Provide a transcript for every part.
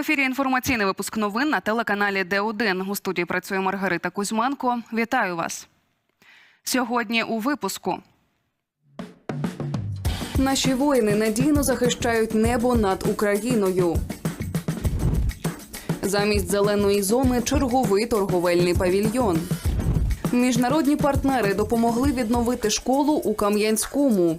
ефірі інформаційний випуск новин на телеканалі Д1. У студії працює Маргарита Кузьменко. Вітаю вас. Сьогодні у випуску. Наші воїни надійно захищають небо над Україною. Замість зеленої зони черговий торговельний павільйон. Міжнародні партнери допомогли відновити школу у Кам'янському.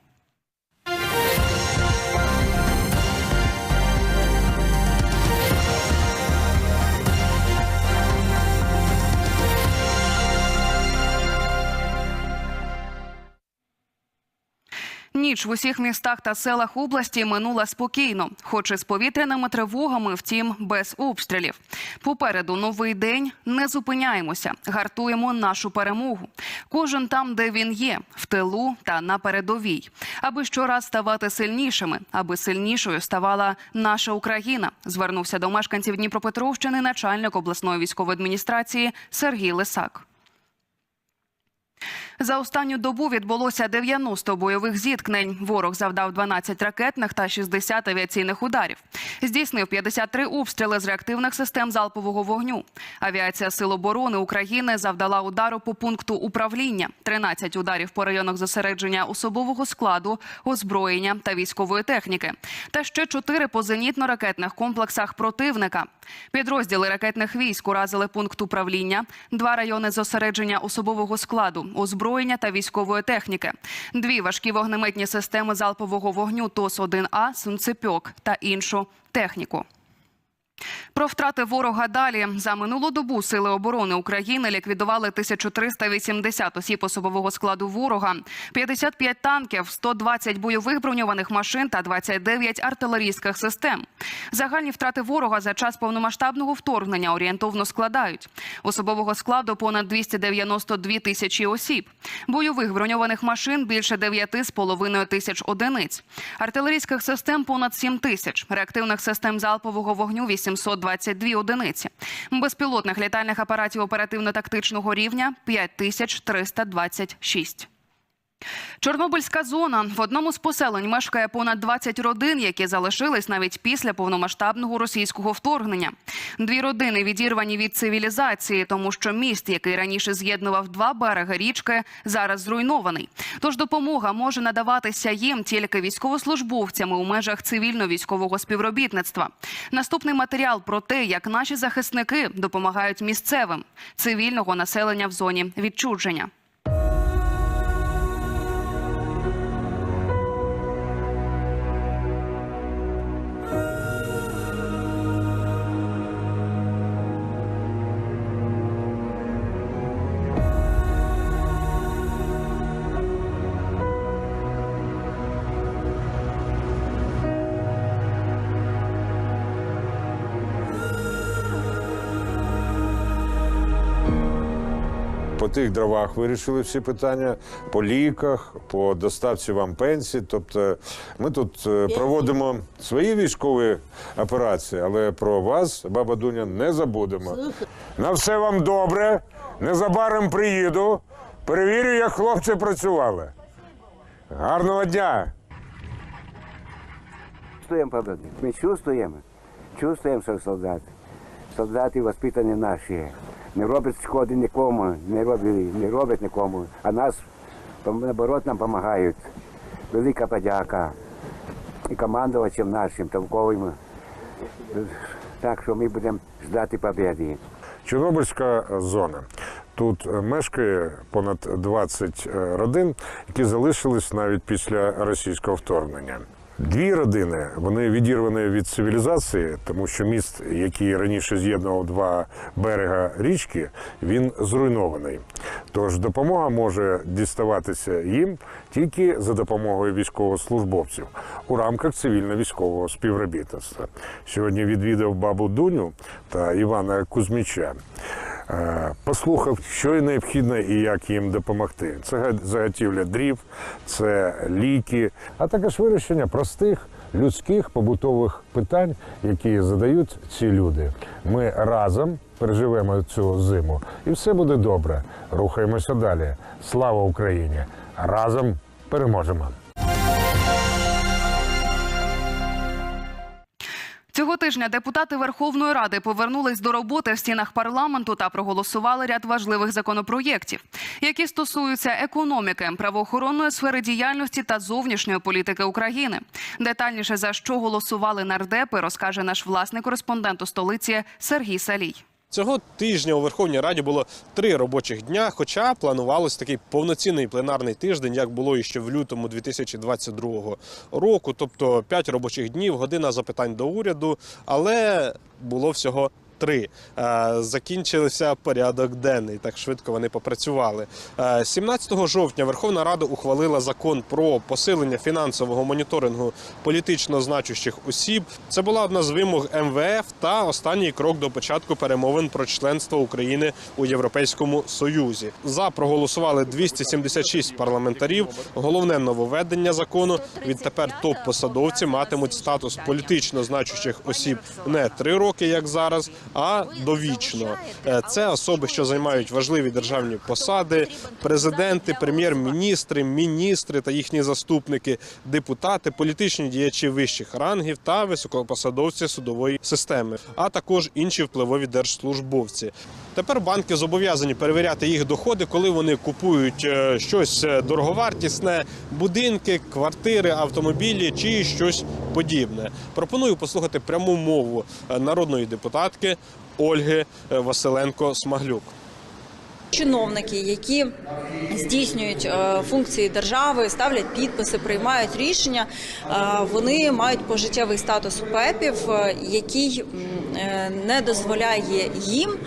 Ніч в усіх містах та селах області минула спокійно, хоч і з повітряними тривогами, втім без обстрілів. Попереду новий день. Не зупиняємося, гартуємо нашу перемогу. Кожен там, де він є, в тилу та на передовій, аби щораз ставати сильнішими, аби сильнішою ставала наша Україна. Звернувся до мешканців Дніпропетровщини начальник обласної військової адміністрації Сергій Лисак. За останню добу відбулося 90 бойових зіткнень. Ворог завдав 12 ракетних та 60 авіаційних ударів. Здійснив 53 обстріли з реактивних систем залпового вогню. Авіація Сил оборони України завдала удару по пункту управління, 13 ударів по районах зосередження особового складу, озброєння та військової техніки, та ще 4 по зенітно-ракетних комплексах противника. Підрозділи ракетних військ уразили пункт управління, два райони зосередження особового складу, озброєння та військової техніки, дві важкі вогнеметні системи залпового вогню ТОС-1А, Сунцепьок та іншу техніку. Про втрати ворога далі. За минулу добу сили оборони України ліквідували 1380 осіб особового складу ворога, 55 танків, 120 бойових броньованих машин та 29 артилерійських систем. Загальні втрати ворога за час повномасштабного вторгнення орієнтовно складають. Особового складу понад 292 тисячі осіб, бойових броньованих машин більше 9,5 тисяч одиниць, артилерійських систем понад 7 тисяч, реактивних систем залпового вогню 822 одиниці, безпілотних літальних апаратів оперативно-тактичного рівня 5326. Чорнобильська зона в одному з поселень мешкає понад 20 родин, які залишились навіть після повномасштабного російського вторгнення. Дві родини відірвані від цивілізації, тому що міст, який раніше з'єднував два береги річки, зараз зруйнований. Тож допомога може надаватися їм тільки військовослужбовцями у межах цивільно-військового співробітництва. Наступний матеріал про те, як наші захисники допомагають місцевим цивільного населення в зоні відчудження. По тих дровах вирішили всі питання, по ліках, по доставці вам пенсій. Тобто ми тут е, проводимо свої військові операції, але про вас, баба Дуня, не забудемо. На все вам добре. Незабаром приїду. Перевірю, як хлопці працювали. Гарного дня! Чувствуємо победу. Ми чувствуємо. Чувствуємо, що солдати. Солдати воспитані наші. Не роблять шкоди нікому, не роблять, не роблять нікому. А нас, наоборот, нам допомагають. Велика подяка. І командувачам нашим, толковим. Так що ми будемо ждати победи. Чорнобильська зона. Тут мешкає понад 20 е, родин, які залишились навіть після російського вторгнення. Дві родини вони відірвані від цивілізації, тому що міст, який раніше з'єднував два берега річки, він зруйнований. Тож допомога може діставатися їм тільки за допомогою військовослужбовців у рамках цивільно-військового співробітництва. Сьогодні відвідав бабу Дуню та Івана Кузьміча. Е, Послухав, що необхідно і як їм допомогти. Це заготівля дрів, це ліки, а також вирішення простих людських побутових питань, які задають ці люди. Ми разом переживемо цю зиму, і все буде добре. Рухаємося далі. Слава Україні! Разом переможемо. Тижня депутати Верховної Ради повернулись до роботи в стінах парламенту та проголосували ряд важливих законопроєктів, які стосуються економіки, правоохоронної сфери діяльності та зовнішньої політики України. Детальніше за що голосували нардепи, розкаже наш власний кореспондент у столиці Сергій Салій. Цього тижня у Верховній Раді було три робочих дня, хоча планувалось такий повноцінний пленарний тиждень, як було іще в лютому 2022 року. Тобто п'ять робочих днів, година запитань до уряду, але було всього. Три Е, закінчився порядок денний. Так швидко вони попрацювали. Е, 17 жовтня Верховна Рада ухвалила закон про посилення фінансового моніторингу політично значущих осіб. Це була одна з вимог МВФ та останній крок до початку перемовин про членство України у Європейському Союзі. За проголосували 276 парламентарів. Головне нововведення закону відтепер топ-посадовці матимуть статус політично значущих осіб не три роки, як зараз, а довічно. Е, Це особи, що займають важливі державні посади, президенти, прем'єр-міністри, міністри та їхні заступники, депутати, політичні діячі вищих рангів та високопосадовці судової системи, а також інші впливові держслужбовці. Тепер банки зобов'язані перевіряти їх доходи, коли вони купують е, щось е, дороговартісне, будинки, квартири, автомобілі чи щось подібне. Пропоную послухати пряму мову народної депутатки Ольги е, Василенко Смаглюк. Чиновники, які здійснюють е, функції держави, ставлять підписи, приймають рішення, е, вони мають пожиттєвий статус ПЕПів, який не дозволяє їм.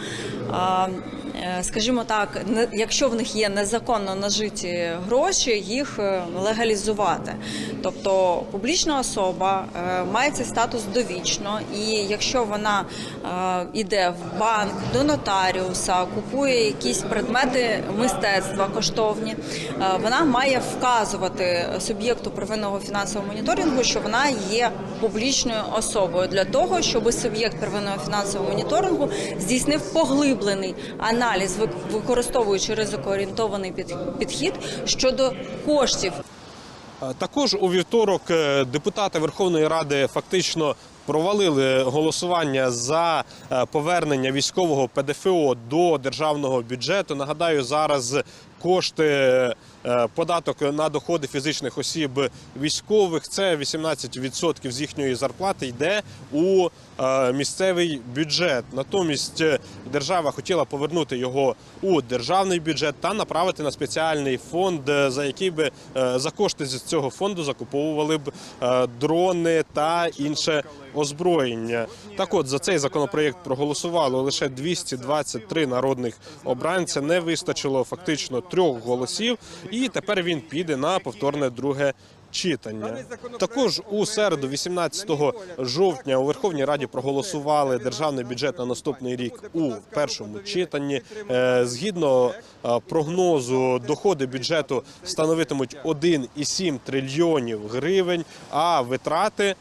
Е, Скажімо так, якщо в них є незаконно нажиті гроші, їх е, легалізувати. Тобто публічна особа е, має цей статус довічно, і якщо вона е, іде в банк до нотаріуса, купує якісь предмети мистецтва коштовні, вона має вказувати суб'єкту первинного фінансового моніторингу, що вона є публічною особою для того, щоб суб'єкт первинного фінансового моніторингу здійснив поглиблений аналіз, вик- використовуючи ризикоорієнтований підхід щодо коштів Е, Також у вівторок е, депутати Верховної Ради фактично провалили голосування за е, повернення військового ПДФО до державного бюджету. Нагадаю, зараз кошти. Е, Податок на доходи фізичних осіб військових це 18% з їхньої зарплати йде у е, місцевий бюджет. Натомість е, держава хотіла повернути його у державний бюджет та направити на спеціальний фонд, за який би за кошти з цього фонду закуповували б дрони та інше озброєння. Так от за цей законопроєкт проголосувало лише 223 народних обранця. Не вистачило фактично трьох голосів, і тепер він піде на повторне друге. Читання також у середу, 18 жовтня, у Верховній Раді проголосували державний бюджет на наступний рік у першому читанні. Е, Згідно е, прогнозу, доходи бюджету становитимуть 1,7 трильйонів гривень, а витрати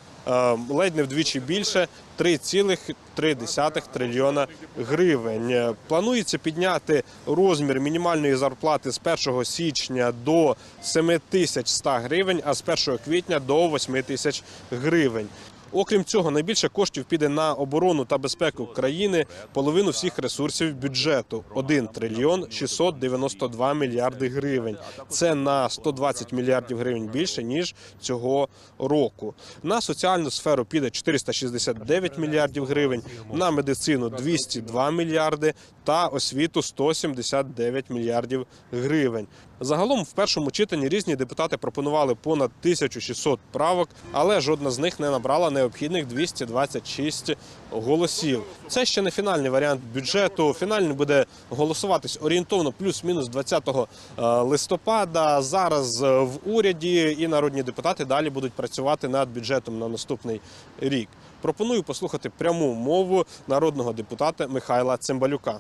ледь не вдвічі більше 3,3 трильйона гривень. Е, Планується підняти розмір мінімальної зарплати з 1 січня до 7100 гривень, а з 1 квітня до 8 тисяч гривень. Окрім цього, найбільше коштів піде на оборону та безпеку країни, половину всіх ресурсів бюджету 1 трильйон 692 мільярди гривень. Це на 120 мільярдів гривень більше ніж цього року. На соціальну сферу піде 469 мільярдів гривень, на медицину 202 мільярди та освіту 179 мільярдів гривень. Загалом в першому читанні різні депутати пропонували понад 1600 правок, але жодна з них не набрала необхідних 226 голосів. Це ще не фінальний варіант бюджету. Фінальний буде голосуватись орієнтовно плюс-мінус 20 е, листопада. Зараз е, в уряді і народні депутати далі будуть працювати над бюджетом на наступний рік. Пропоную послухати пряму мову народного депутата Михайла Цимбалюка.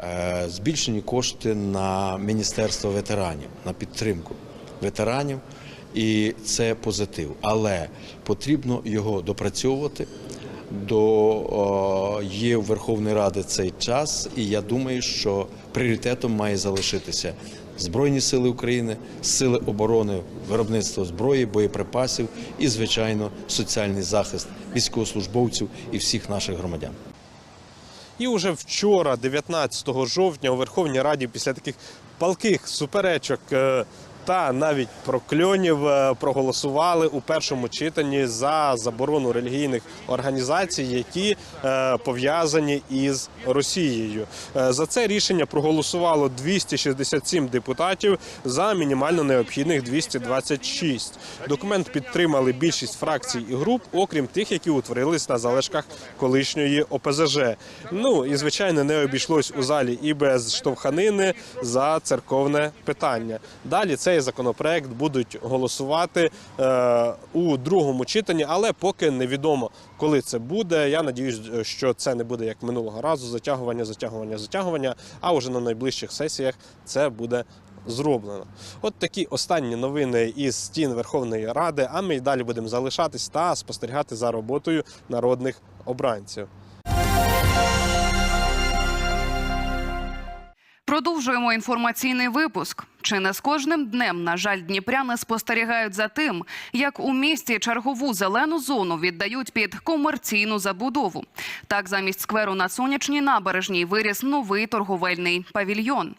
Е, збільшені кошти на Міністерство ветеранів, на підтримку ветеранів, і це позитив. Але потрібно його допрацьовувати. До є в Верховної Ради цей час, і я думаю, що пріоритетом має залишитися Збройні сили України, сили оборони, виробництво зброї, боєприпасів і, звичайно, соціальний захист військовослужбовців і всіх наших громадян. І уже вчора, 19 жовтня, у Верховній Раді, після таких палких суперечок е, та навіть прокльонів е, проголосували у першому читанні за заборону релігійних організацій, які е, пов'язані із Росією. Е, За це рішення проголосувало 267 депутатів за мінімально необхідних 226. Документ підтримали більшість фракцій і груп, окрім тих, які утворились на залишках колишньої ОПЗЖ. Ну і звичайно не обійшлось у залі і без штовханини за церковне питання. Далі цей законопроект будуть голосувати е, у другому читанні, але поки невідомо, коли це буде. Я надіюсь, що це не буде як минулого разу затягування, затягування, затягування. А уже на найближчих сесіях це буде. Зроблено, от такі останні новини із стін Верховної Ради. А ми й далі будемо залишатись та спостерігати за роботою народних обранців. Продовжуємо інформаційний випуск. Чи не з кожним днем, на жаль, дніпряни спостерігають за тим, як у місті чергову зелену зону віддають під комерційну забудову. Так, замість скверу на сонячній набережній виріс новий торговельний павільйон.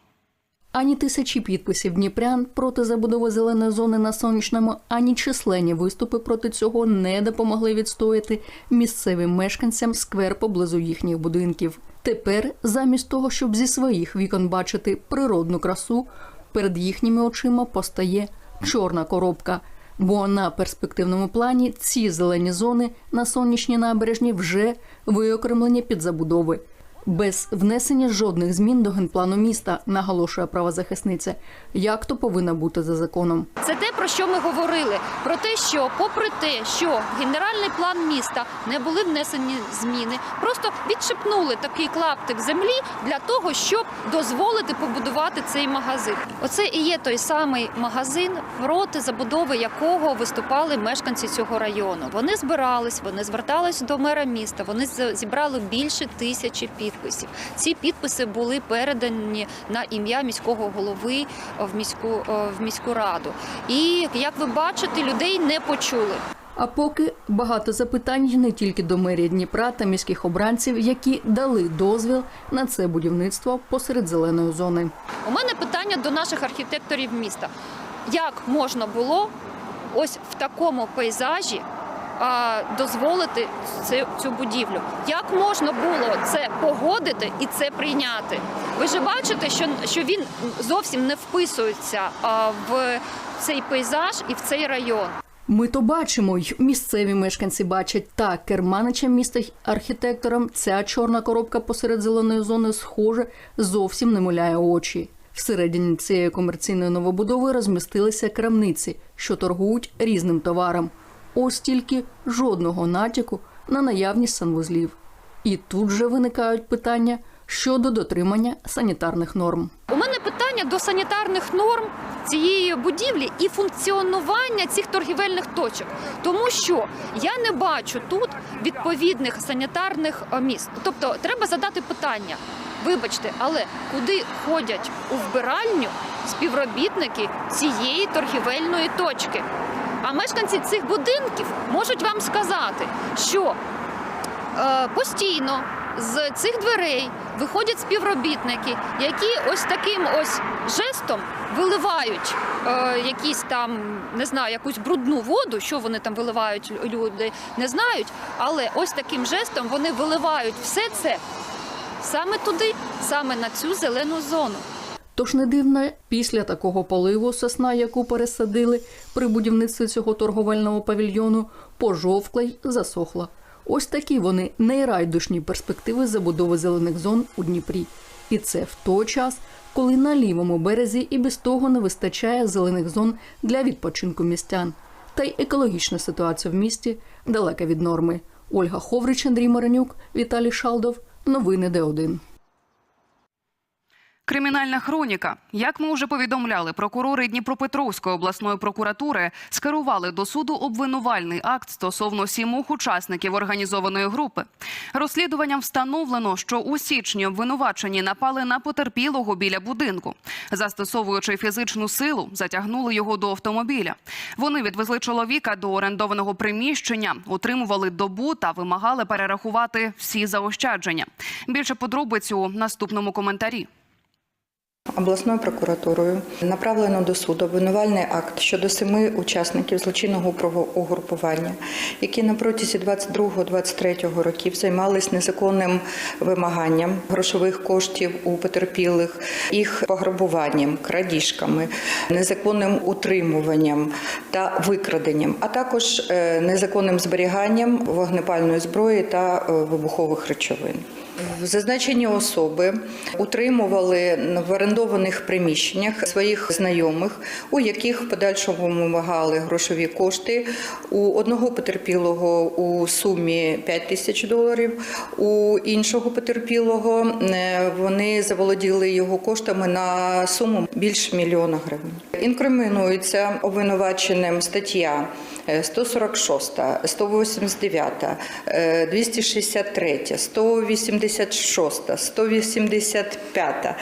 Ані тисячі підписів дніпрян проти забудови зеленої зони на сонячному, ані численні виступи проти цього не допомогли відстояти місцевим мешканцям сквер поблизу їхніх будинків. Тепер, замість того, щоб зі своїх вікон бачити природну красу, перед їхніми очима постає чорна коробка. Бо на перспективному плані ці зелені зони на сонячній набережні вже виокремлені під забудови без внесення жодних змін до генплану міста, наголошує правозахисниця. Як то повинна бути за законом? Це те, про що ми говорили. Про те, що, попри те, що генеральний план міста не були внесені зміни, просто відшипнули такий клаптик землі для того, щоб дозволити побудувати цей магазин. Оце і є той самий магазин, проти забудови якого виступали мешканці цього району. Вони збирались, вони звертались до мера міста. Вони зібрали більше тисячі підписів. Ці підписи були передані на ім'я міського голови в міську е, в міську раду. І як ви бачите, людей не почули. А поки багато запитань не тільки до мерії Дніпра та міських обранців, які дали дозвіл на це будівництво посеред зеленої зони. У мене питання до наших архітекторів міста: як можна було ось в такому пейзажі дозволити цю, будівлю? Як можна було це погодити і це прийняти? Ви ж бачите, що, що він зовсім не вписується в цей пейзаж і в цей район. Ми то бачимо, й місцеві мешканці бачать та керманичам міста архітекторам ця чорна коробка посеред зеленої зони, схоже, зовсім не муляє очі. Всередині цієї комерційної новобудови розмістилися крамниці, що торгують різним товаром. Ось тільки жодного натяку на наявність санвузлів. І тут же виникають питання щодо дотримання санітарних норм. У мене питання до санітарних норм цієї будівлі і функціонування цих торгівельних точок, тому що я не бачу тут відповідних санітарних е, міст. Тобто треба задати питання. Вибачте, але куди ходять у вбиральню співробітники цієї торгівельної точки? А мешканці цих будинків можуть вам сказати, що е, постійно з цих дверей виходять співробітники, які ось таким ось жестом виливають е, якісь там, не знаю, якусь брудну воду, що вони там виливають люди, не знають. Але ось таким жестом вони виливають все це саме туди, саме на цю зелену зону. Тож не дивно, після такого поливу сосна, яку пересадили при будівництві цього торговельного павільйону, пожовкла й засохла. Ось такі вони найрайдушні перспективи забудови зелених зон у Дніпрі. І це в той час, коли на лівому березі і без того не вистачає зелених зон для відпочинку містян. Та й екологічна ситуація в місті далека від норми. Ольга Ховрич, Андрій Маренюк, Віталій Шалдов. Новини Д1. Кримінальна хроніка. Як ми вже повідомляли, прокурори Дніпропетровської обласної прокуратури скерували до суду обвинувальний акт стосовно сімох учасників організованої групи. Розслідуванням встановлено, що у січні обвинувачені напали на потерпілого біля будинку. Застосовуючи фізичну силу, затягнули його до автомобіля. Вони відвезли чоловіка до орендованого приміщення, утримували добу та вимагали перерахувати всі заощадження. Більше подробиць у наступному коментарі. Обласною прокуратурою направлено до суду обвинувальний акт щодо семи учасників злочинного угрупування, які на протязі 22-23 років займались незаконним вимаганням грошових коштів у потерпілих, їх пограбуванням, крадіжками, незаконним утримуванням та викраденням, а також е, незаконним зберіганням вогнепальної зброї та е, вибухових речовин. Зазначені особи утримували в орендованих приміщеннях своїх знайомих, у яких в подальшому вимагали грошові кошти. У одного потерпілого у сумі 5 тисяч доларів, у іншого потерпілого е, вони заволоділи його коштами на суму більше мільйона гривень. Інкримінується обвинуваченим стаття е, 146, 189, е, 263, 186, 185.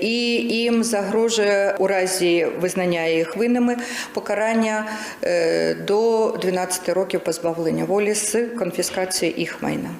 І їм загрожує у разі визнання їх винними покарання е, до 12 років позбавлення волі з конфіскацією їх майна.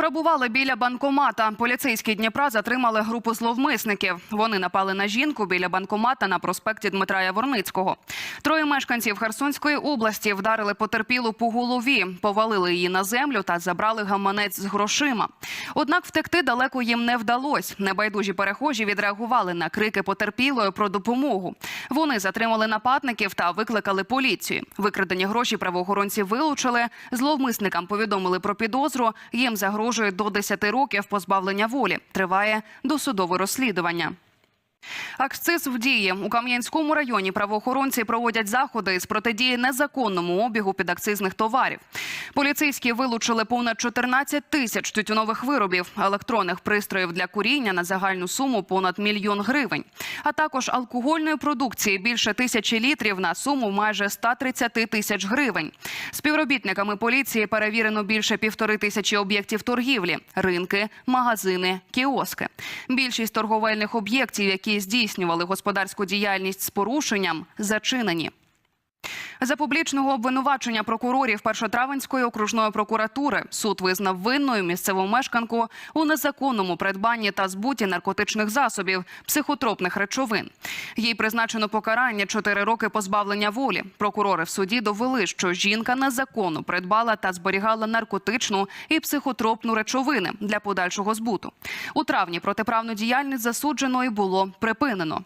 Пограбували біля банкомата. Поліцейські Дніпра затримали групу зловмисників. Вони напали на жінку біля банкомата на проспекті Дмитра Яворницького. Троє мешканців Херсонської області вдарили потерпілу по голові, повалили її на землю та забрали гаманець з грошима. Однак втекти далеко їм не вдалось. Небайдужі перехожі відреагували на крики потерпілої про допомогу. Вони затримали нападників та викликали поліцію. Викрадені гроші правоохоронці вилучили. Зловмисникам повідомили про підозру. Їм загрожує до 10 років позбавлення волі. Триває досудове розслідування. Акциз в дії у Кам'янському районі правоохоронці проводять заходи з протидії незаконному обігу підакцизних товарів. Поліцейські вилучили понад 14 тисяч тютюнових виробів, електронних пристроїв для куріння на загальну суму понад мільйон гривень, а також алкогольної продукції більше тисячі літрів на суму майже 130 тисяч гривень. Співробітниками поліції перевірено більше півтори тисячі об'єктів торгівлі, ринки, магазини, кіоски. Більшість торговельних об'єктів, які здійснювали господарську діяльність з порушенням, зачинені. За публічного обвинувачення прокурорів Першотравенської окружної прокуратури суд визнав винною місцеву мешканку у незаконному придбанні та збуті наркотичних засобів, психотропних речовин. Їй призначено покарання 4 роки позбавлення волі. Прокурори в суді довели, що жінка незаконно придбала та зберігала наркотичну і психотропну речовини для подальшого збуту. У травні протиправну діяльність засудженої було припинено.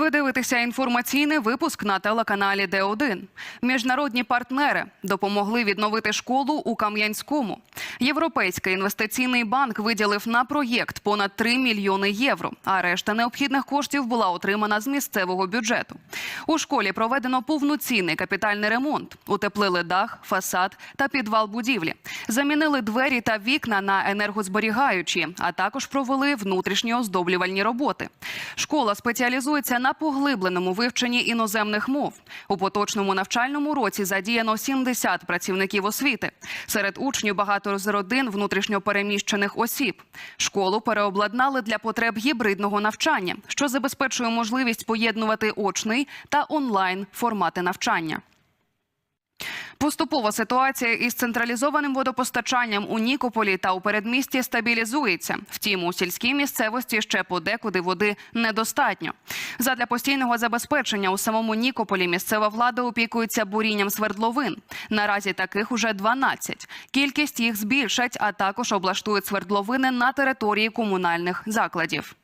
Ви дивитеся інформаційний випуск на телеканалі Д1. Міжнародні партнери допомогли відновити школу у Кам'янському. Європейський інвестиційний банк виділив на проєкт понад 3 мільйони євро. А решта необхідних коштів була отримана з місцевого бюджету. У школі проведено повноцінний капітальний ремонт. Утеплили дах, фасад та підвал будівлі. Замінили двері та вікна на енергозберігаючі, а також провели внутрішні оздоблювальні роботи. Школа спеціалізується на поглибленому вивченні іноземних мов. У поточному навчальному році задіяно 70 працівників освіти. Серед учнів багато з родин внутрішньопереміщених осіб. Школу переобладнали для потреб гібридного навчання, що забезпечує можливість поєднувати очний та онлайн формати навчання. Поступова ситуація із централізованим водопостачанням у Нікополі та у передмісті стабілізується. Втім, у сільській місцевості ще подекуди води недостатньо. Задля постійного забезпечення у самому Нікополі місцева влада опікується бурінням свердловин. Наразі таких уже 12. Кількість їх збільшать, а також облаштують свердловини на території комунальних закладів.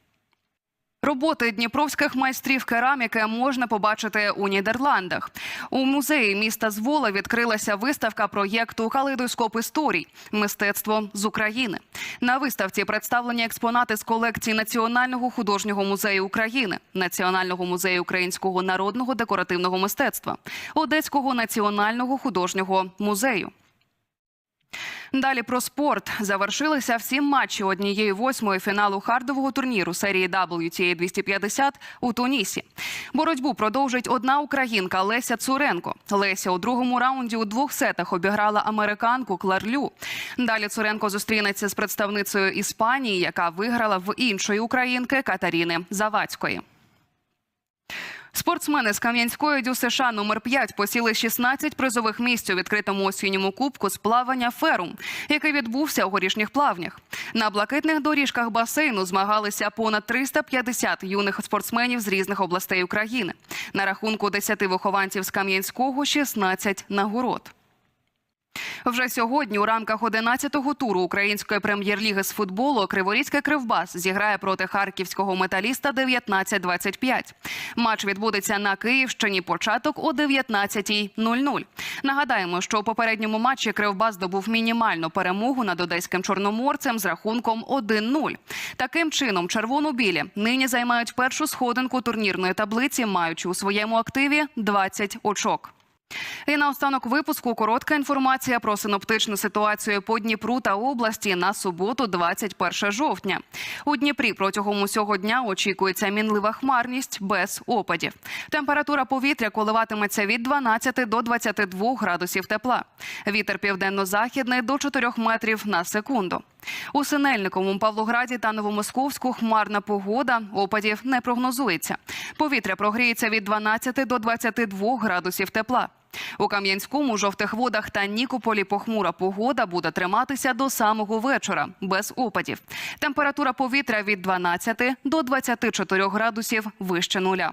Роботи дніпровських майстрів кераміки можна побачити у Нідерландах. У музеї міста Звола відкрилася виставка проєкту Калейдоскоп історій мистецтво з України. На виставці представлені експонати з колекції Національного художнього музею України, Національного музею українського народного декоративного мистецтва, Одеського національного художнього музею. Далі про спорт завершилися всі матчі однієї восьмої фіналу хардового турніру серії WTA 250 у Тунісі. Боротьбу продовжить одна українка Леся Цуренко. Леся у другому раунді у двох сетах обіграла американку Кларлю. Далі Цуренко зустрінеться з представницею Іспанії, яка виграла в іншої українки Катаріни Завадської. Спортсмени з Кам'янської дю США номер 5 посіли 16 призових місць у відкритому осінньому кубку з плавання ферум, який відбувся у горішніх плавнях. На блакитних доріжках басейну змагалися понад 350 юних спортсменів з різних областей України. На рахунку 10 вихованців з Кам'янського 16 нагород. Вже сьогодні у рамках 11-го туру української прем'єр-ліги з футболу Криворізький Кривбас зіграє проти харківського металіста 19-25. Матч відбудеться на Київщині. Початок о 19.00. Нагадаємо, що у попередньому матчі Кривбас здобув мінімальну перемогу над одеським чорноморцем з рахунком 1-0. Таким чином, червоно-білі нині займають першу сходинку турнірної таблиці, маючи у своєму активі 20 очок. І наостанок випуску коротка інформація про синоптичну ситуацію по Дніпру та області на суботу, 21 жовтня. У Дніпрі протягом усього дня очікується мінлива хмарність без опадів. Температура повітря коливатиметься від 12 до 22 градусів тепла. Вітер південно-західний до 4 метрів на секунду. У Синельниковому, Павлограді та Новомосковську хмарна погода. Опадів не прогнозується. Повітря прогріється від 12 до 22 градусів тепла. У Кам'янському, жовтих водах та Нікополі похмура погода буде триматися до самого вечора без опадів. Температура повітря від 12 до 24 градусів вище нуля.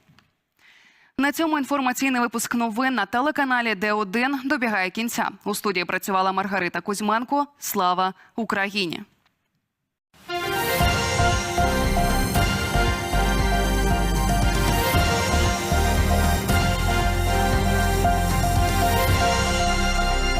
На цьому інформаційний випуск новин на телеканалі Д1 добігає кінця. У студії працювала Маргарита Кузьменко. Слава Україні!